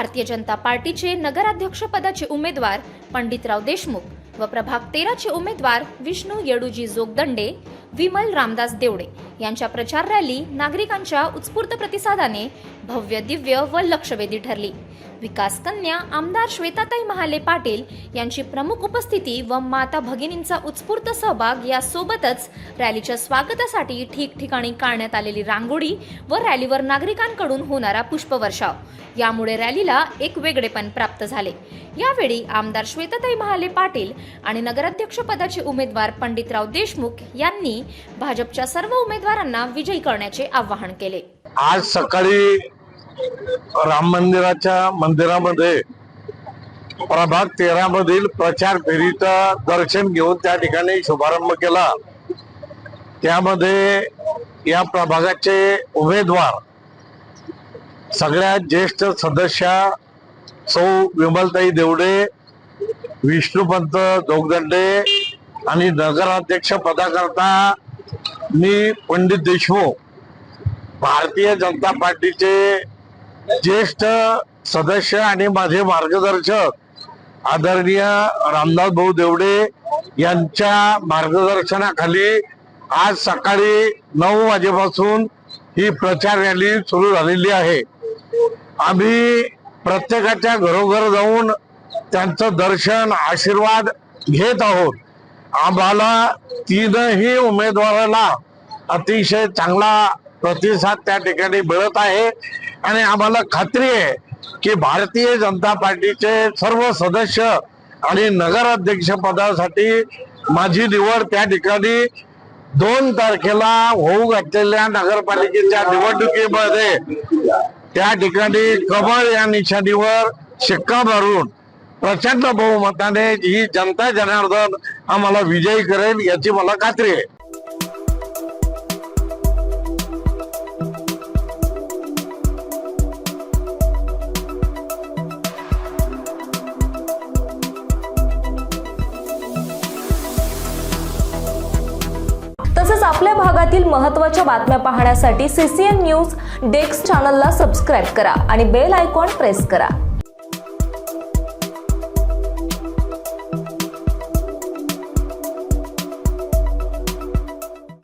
Bharatiya Janata पार्टीचे नगराध्यक्षपदाचे उमेदवार पंडितराव देशमुख व प्रभाग तेराचे उमेदवार विष्णू येडूजी जोगदंडे विमल रामदास देवडे. यांच्या प्रचार रॅली नागरिकांच्या उत्स्फूर्त प्रतिसादाने भव्य दिव्य व लक्षवेधी ठरली. विकास कन्या आमदार श्वेताताई महाले पाटील यांची प्रमुख उपस्थिती व माता भगिनींचा उत्स्फूर्त सहभाग यासोबतच रॅलीच्या स्वागतासाठी ठिकठिकाणी काढण्यात आलेली रांगोळी व रॅलीवर नागरिकांकडून होणारा पुष्पवर्षाव. यामुळे रॅलीला एक वेगळेपण प्राप्त झाले. यावेळी आमदार श्वेताताई महाले पाटील आणि नगराध्यक्ष पदाचे उमेदवार पंडितराव देशमुख यांनी भाजपच्या सर्व उमेदवार उमेदवारांना विजयी करण्याचे आवाहन केले. आज सकाळी राम मंदिराच्या मंदिरामध्ये प्रभाग तेरा मधील प्रचार फेरीचं दर्शन घेऊन त्या ठिकाणी शुभारंभ केला. त्यामध्ये या प्रभागाचे उमेदवार सगळ्यात ज्येष्ठ सदस्य सौ विमलताई देवडे विष्णुपंत जोगदंडे आणि नगराध्यक्ष पदाकरता मी पंडित देशमुख भारतीय जनता पार्टीचे ज्येष्ठ सदस्य आणि माझे मार्गदर्शक आदरणीय रामदास भाऊ देवडे यांच्या मार्गदर्शनाखाली आज सकाळी नऊ वाजेपासून ही प्रचार रॅली सुरू झालेली आहे. आम्ही प्रत्येकाच्या घरोघर जाऊन त्यांचं दर्शन आशीर्वाद घेत आहोत. आम्हाला तीनही उमेदवाराला अतिशय चांगला प्रतिसाद त्या ठिकाणी मिळत आहे. आणि आम्हाला खात्री आहे की भारतीय जनता पार्टीचे सर्व सदस्य आणि नगराध्यक्ष पदासाठी माझी निवड त्या ठिकाणी दोन तारखेला होऊ घातलेल्या नगरपालिकेच्या निवडणुकीमध्ये त्या ठिकाणी कमळ या निशाणीवर शिक्का मारून प्रचंड बहुमताने ही जनता जनार्दन आम्हाला विजयी करेल याची मला खात्री आहे. तसंच आपल्या भागातील महत्त्वाच्या बातम्या पाहण्यासाठी सीसीएन न्यूज डेस्क चॅनलला सबस्क्राईब करा आणि बेल आयकॉन प्रेस करा.